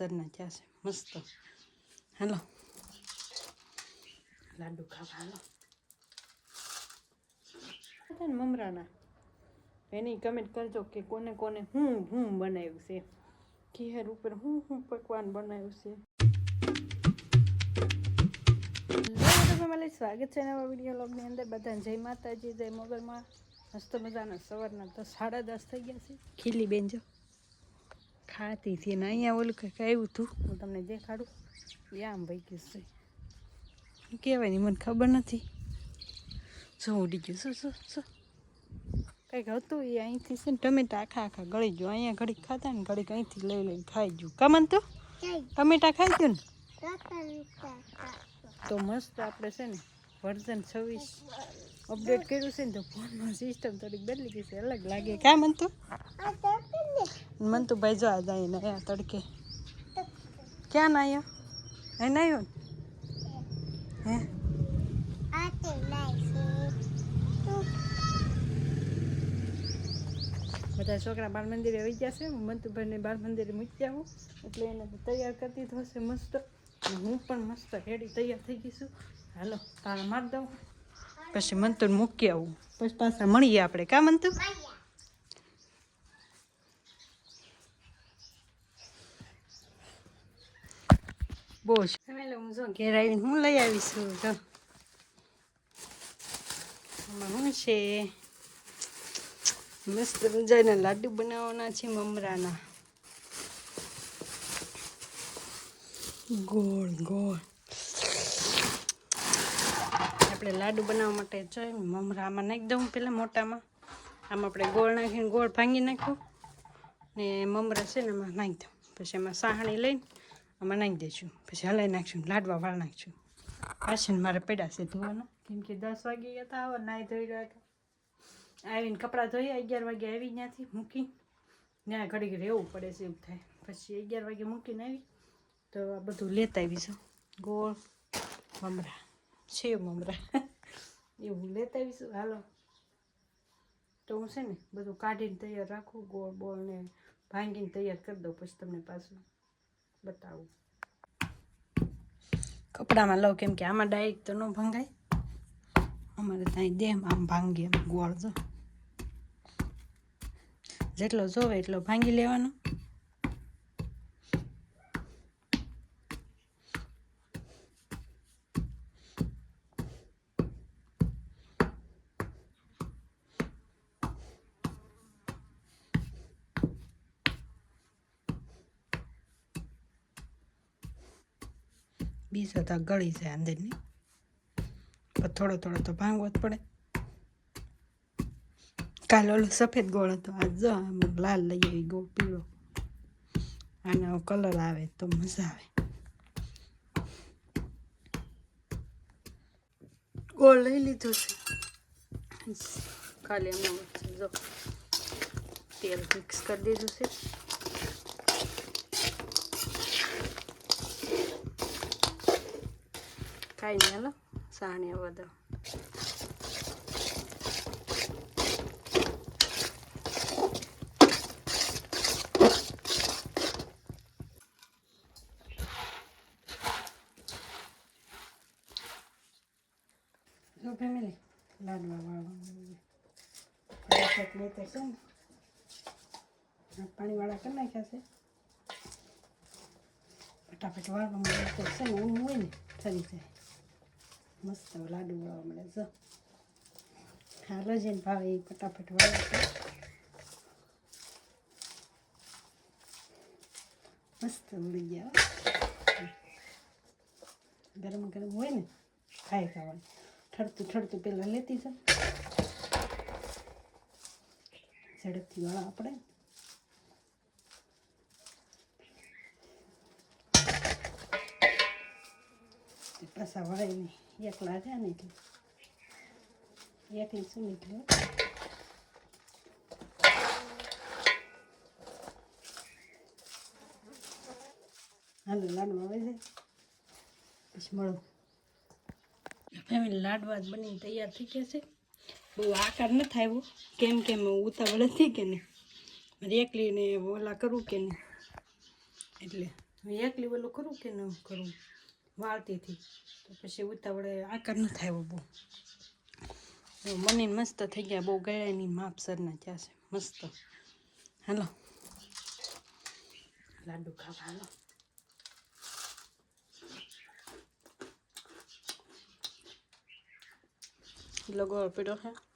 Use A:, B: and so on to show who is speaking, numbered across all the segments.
A: કેસરના થયા છે મસ્ત હાલો લાડુ ખાવા હાલો મમરાના એની કમેન્ટ કરજો કે કોને કોને હું હું બનાવ્યું છે ઘેર ઉપર હું હું પકવાન બનાવ્યું છે ફેમિલી સ્વાગત છે નવા વીડિયો લોગની અંદર બધાને જય માતાજી જય મોગલમાં મસ્ત મજાના સવારના તો સાડા દસ થઈ ગયા છે ખીલી બેન જો ખાતી હતી ને અહીંયા ઓલું કંઈક આવ્યું હતું હું તમને દેખાડું. એ આમ ભાઈ ગયું છે. શું કહેવાય નહીં મને ખબર નથી. શું ઉડી ગયું શું શું શું? કંઈક હતું એ અહીંથી છે ને ટમેટા આખા આખા ગળી ગયો. અહીંયા ઘડીક ખાતા ને ઘડીક અહીંથી લઈ લઈને ખાઈ ગયું. કમન તો? ટમેટા ખાઈ ગયું ને? તો મસ્ત આપણે છે ને વર્ઝન છવ્વીસ અપડેટ કર્યું છે ને તો ફોનમાં સિસ્ટમ થોડીક બદલી ગઈ છે. અલગ લાગે. કામ હતું તો? મન તો ભાઈ જો આ જાય ને તડકે. ક્યાં ના આવ્યો હે ના? ને હે? બધા છોકરા બાળ મંદિરે આવી ગયા છે. હું મંતુભાઈને બાળ મંદિરે મૂકી આવું એટલે એને તૈયાર તૈયાર કરતી થશે મસ્ત. હું પણ મસ્ત રેડી તૈયાર થઈ ગઈ છું. હાલો તારા માર દઉં. પછી મંતુને મૂકી આવું. પછી પાછા મળીએ આપણે. કા મંતુ? બહુ ફેમિલી હું જો ઘેર હું લઈ આવીશું, જો. શું છે? મસ્ત મજાના લાડુ બનાવવાના છે મમરાના. ગોળ ગોળ. આપણે લાડુ બનાવવા માટે જોઈએ મમરા આમાં નાખી દઉં પહેલાં મોટામાં. આમાં આપણે ગોળ નાખીને ગોળ ભાંગી નાખ્યું ને મમરા છે ને એમાં નાખી દઉં. પછી એમાં સાહણી લઈને આમાં નાખી દઈશું પછી હલાવી નાખશું, લાડવા વાળ નાખશું. પાછળ મારે પડ્યા છે ધોવાના. કેમ કે દસ વાગે ગયા હતા આવા નાહી ધોઈ રહ્યા હતા આવીને કપડાં ધોઈ અગિયાર વાગે આવી ત્યાંથી મૂકી. ત્યાં ઘડીક રહેવું પડે છે એવું થાય. પછી અગિયાર વાગે મૂકીને આવી. તો આ બધું લેતા આવીશું ગોળ, મમરા. છે મમરા. એવું લેતા આવીશું હાલો. તો હું છે ને બધું કાઢીને તૈયાર રાખું. ગોળ, બોળને ભાંગીને તૈયાર કરી દઉં પછી તમને પાછું. બતાવું. કપડામાં લઉં કેમ કે આમાં ડાયરેક્ટ તો ન ભંગાય. અમારે ત્યાં દેહમાં આમ ભાંગી એમ ગોળ જો. જેટલો જોવે એટલો ભાંગી લેવાનો. બીજો તો ગળી જાય અંદરની પણ થોડો થોડો તો ભાંગવો જ પડે. કાલ ઓલો સફેદ ગોળ હતો. આજ જો લાલ લઈ આવી, ગોળ પીળો. આનો કલર આવે તો મજા આવે. ગોળ લઈ લીધો છે. ખાલી એમાં જો તેલ મિક્સ કરી દીધું છે. કાંઈ નહીં હાલો સાણી વધો જો ફેમિલી લાડવા વાળવા છે ને પાણીવાળા કરી નાખ્યા છે ફટાફટ વાળવા મળે છે મસ્ત લાડુ વળવા મળે. જો. હાલો જેને ભાવે એ ફટાફટ વાળવા છે. મસ્ત ઉડી ગયા. ગરમ ગરમ હોય ને ખાઈ ખાવાનું. ઠરતું ઠરતું પહેલાં લેતી જાઓ ઝડપથી વાળા આપણે. તે વળાય વળે નહીં એકલા છે ને એટલે એકલી શું નીકળ્યો હાલો લાડવા છે પછી મળો ફેમિલી લાડવા જ બનીને તૈયાર થઈ ગયા છે બહુ આકાર ન થાય એવો કેમ કેમ ઉતાવળ હતી કે નહીં એકલી એકલીને ઓલા કરું કે નહીં એટલે એકલી ઓલું કરું કે ન કરું વાળતીથી તો પછી ઉતાવળે આકાર ન થાય બહુ. મને મસ્ત થઈ ગયા બહુ ગયા એની માપસરના ત્યાં છે. મસ્ત. હાલો. લાડુ ખાવા હાલો. લગો પીડો છે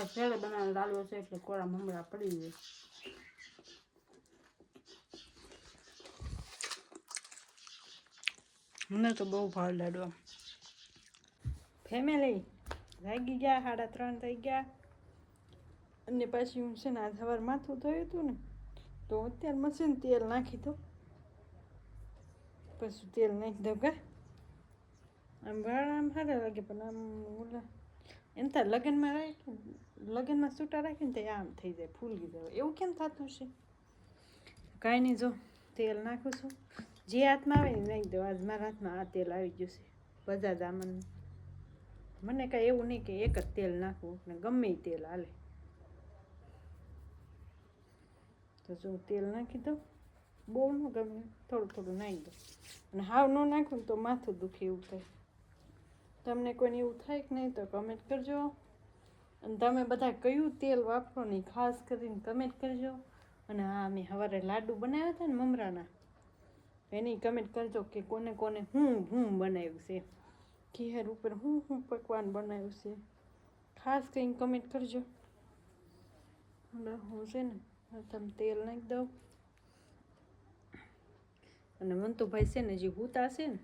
A: આ પહેલે બનાવેલો લાડવો છે એટલે કોળા મમરા પડી જાય. મને તો બહુ ભાવ લાડવા. ફેમિલી લાગી ગયા, સાડા ત્રણ થઈ ગયા. અને પાછી હું છે ને આ સવાર માથું થયું હતું ને, તો અત્યારે મશીન તેલ નાખી દો પછી તેલ નાખી દઉં કા? આમ વાળ આમ સારા લાગે, પણ આમ ઓલા એમ થાય, લગ્નમાં રાખી લગ્નમાં સૂટા રાખીને તે આમ થઈ જાય ફૂલી જાય એવું કેમ થતું છે કાંઈ નહીં, જો, તેલ નાખું છું. જે હાથમાં આવે ને નાખી દઉં. આજ મારા હાથમાં આ તેલ આવી ગયું છે, બજાજ આમન. મને કાંઈ એવું નહીં કે એક જ તેલ નાખવું, ને ગમે એ તેલ હાલે. તો જો, તેલ નાખી દઉં. બહુ ન ગમે, થોડું થોડું નાખી દઉં. અને હાવ ન નાખું તો માથું દુખે એવું થાય. તમને કોઈને એવું થાય કે નહીં તો કમેન્ટ કરજો. અને તમે બધા કયું તેલ વાપરો નહીં ખાસ કરીને કમેન્ટ કરજો. અને હા મેં સવારે લાડુ બનાવ્યા હતા ને મમરાના, એની કમેન્ટ કરજો કે કોને કોને હું હું બનાવ્યું છે. ઘેર ઉપર હું હું પકવાન બનાવ્યું છે. ખાસ કરીને કમેન્ટ કરજો. હું છે ને તમે તેલ નાખી દઉં. અને મંતુભાઈ છે ને જે હુતા છે ને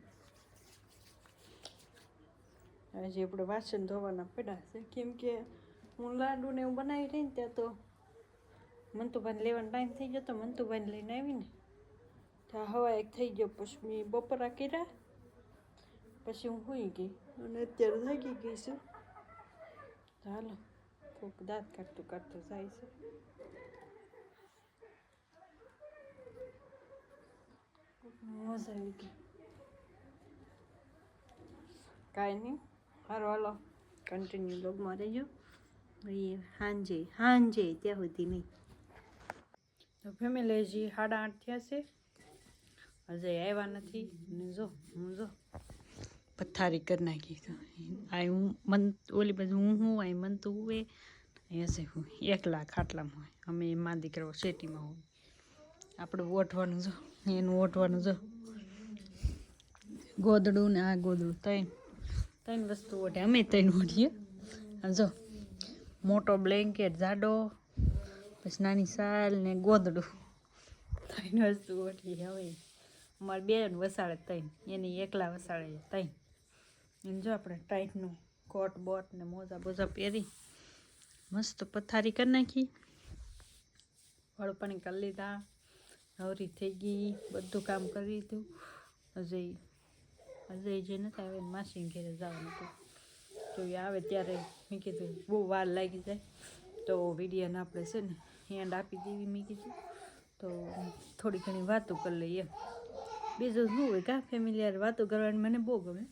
A: આજે આપણે વાસણ ધોવાના પડ્યા છે, કેમ કે હું લાડુને એવું બનાવી રહી ને ત્યાં તો મંતુભાઈને લેવાનો ટાઈમ થઈ ગયો તો મંતુભાઈને લઈને આવીને ત્યાં હવા એક થઈ ગયો, પછી મેં બપોરા કર્યા, પછી હું હોઈ ગઈ. અને અત્યારે થાકી ગઈ છું. તો હાલો, કોક દાંત કાઢતું કાઢતું જાય છે. મજા આવી ગઈ. કાંઈ નહીં. સારું હાલો. કન્ટિન્યુ લોગમાં રહેજો. એ હાંજે હાંજે ત્યાં સુધી નહીં. તો ફેમિલી હજી સાડા આઠ થયા છે. હજે આવ્યા નથી. જો, હું જો. પથારી કરી નાખી. તો આ હું મન ઓલી બાજુ હું હું આ મન તો હું અહીંયા છે હું, એકલા ખાટલામાં હોય. અમે મા દીકરાઓ શેટીમાં હોય. આપણે ઓઠવાનું જો, એનું ઓઠવાનું જો. ગોદડું ને આ ગોદડું ત્રણ ત્રણ વસ્તુ ઓઢે અમે ત્રણ ઓઢીએ જો, મોટો બ્લેન્કેટ, જાડો, પછી નાની સાલ ને ગોદડું. ત્રણ વસ્તુ ઓઢી હવે. અમારે બે વસાડે ત્રણ. એની એકલા વસાડે ત્રણ. એને જો આપણે ટાઈટનું કોટ, બોટ ને મોજા બોજા પહેરી મસ્ત પથારી કરી નાખી. વાળું પાણી કરી લીધા. નવરી થઈ ગઈ. બધું કામ કરી લીધું. અજય અજય જે નથી આવે માસીને ઘેરે જવાનું હતું. તો એ આવે ત્યારે મેં કીધું બહુ વાર લાગી જાય. તો વિડીયાને આપણે છે ને હેન્ડ આપી દેવી મેં કીધું. તો થોડી ઘણી વાતો કરી લઈએ. બીજું શું હોય કા? ફેમિલી યાર વાતો કરવાની મને બહુ ગમે.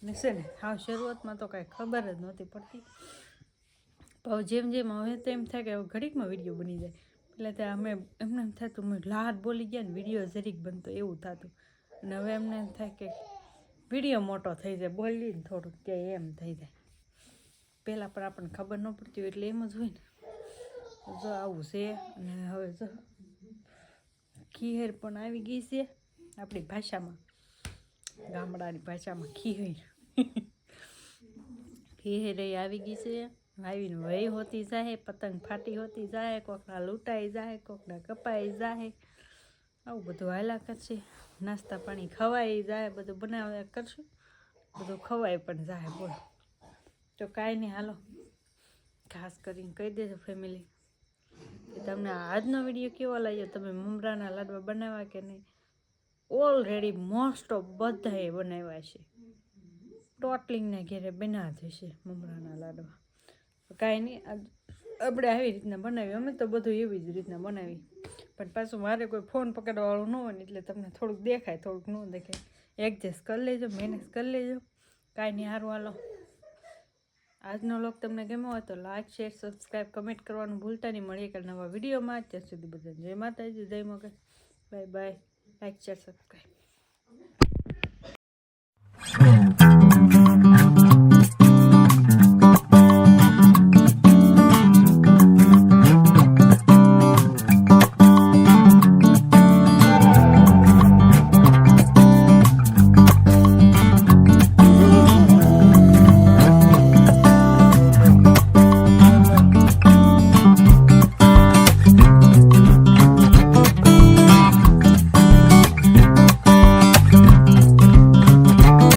A: અને છે ને, હા, શરૂઆતમાં તો કાંઈ ખબર જ નહોતી પડતી. પણ જેમ જેમ હવે તો એમ થાય કે હવે ઘડીકમાં વીડિયો બની જાય. એટલે ત્યાં અમે, એમને એમ થતું મેં લાટ બોલી ગયા ને, વીડિયો જરીક બનતો એવું થતું. અને હવે એમને એમ થાય કે વીડિયો મોટો થઈ જાય બોલી ને થોડુંક કે એમ થઈ જાય. પહેલાં પણ આપણને ખબર ન પડતી હોય એટલે એમ જ હોય ને. જો આવું છે અને હવે જો ખીહેર પણ આવી ગઈ છે આપણી ભાષામાં. ગામડાની ભાષામાં ખીહેર. ખીહેર આવી ગઈ છે. આવીને વહી હોતી જાય પતંગ ફાટી હોતી જાય કોકના લૂંટાઈ જાય કોકના કપાઈ જાય આવું બધું હાલા કરશે. નાસ્તા પાણી ખવાય જાય, બધું બનાવ્યા કરશું. બધું ખવાય પણ જાય બોલો. તો કાંઈ નહીં, હાલો. ખાસ કરીને કહી દેજો ફેમિલી કે તમને આજનો વીડિયો કેવો લાગ્યો? તમે મમરાના લાડવા બનાવ્યા કે નહીં? ઓલરેડી મોસ્ટ ઓફ બધાએ બનાવ્યા છે. ટોટલિંગના ઘેરે બના થશે મમરાના લાડવા. કાંઈ નહીં આપણે આવી રીતના બનાવી અમે તો બધું એવી જ રીતના બનાવી પણ પાછું મારે કોઈ ફોન પકડવાવાળું ન હોય ને એટલે તમને થોડુંક દેખાય, થોડુંક ન દેખાય. એડજસ્ટ કરી લેજો મેનેજ કરી લેજો. કાંઈ નહીં સારું હાલો. આજનો લોક તમને ગમ્યો હોય તો લાઈક શેર સબસ્ક્રાઈબ કમેન્ટ કરવાનું ભૂલતા નહીં. મળીએ કાલે નવા વિડીયોમાં ત્યાં સુધી બધા જય માતાજી, જય મગર bye bye like share subscribe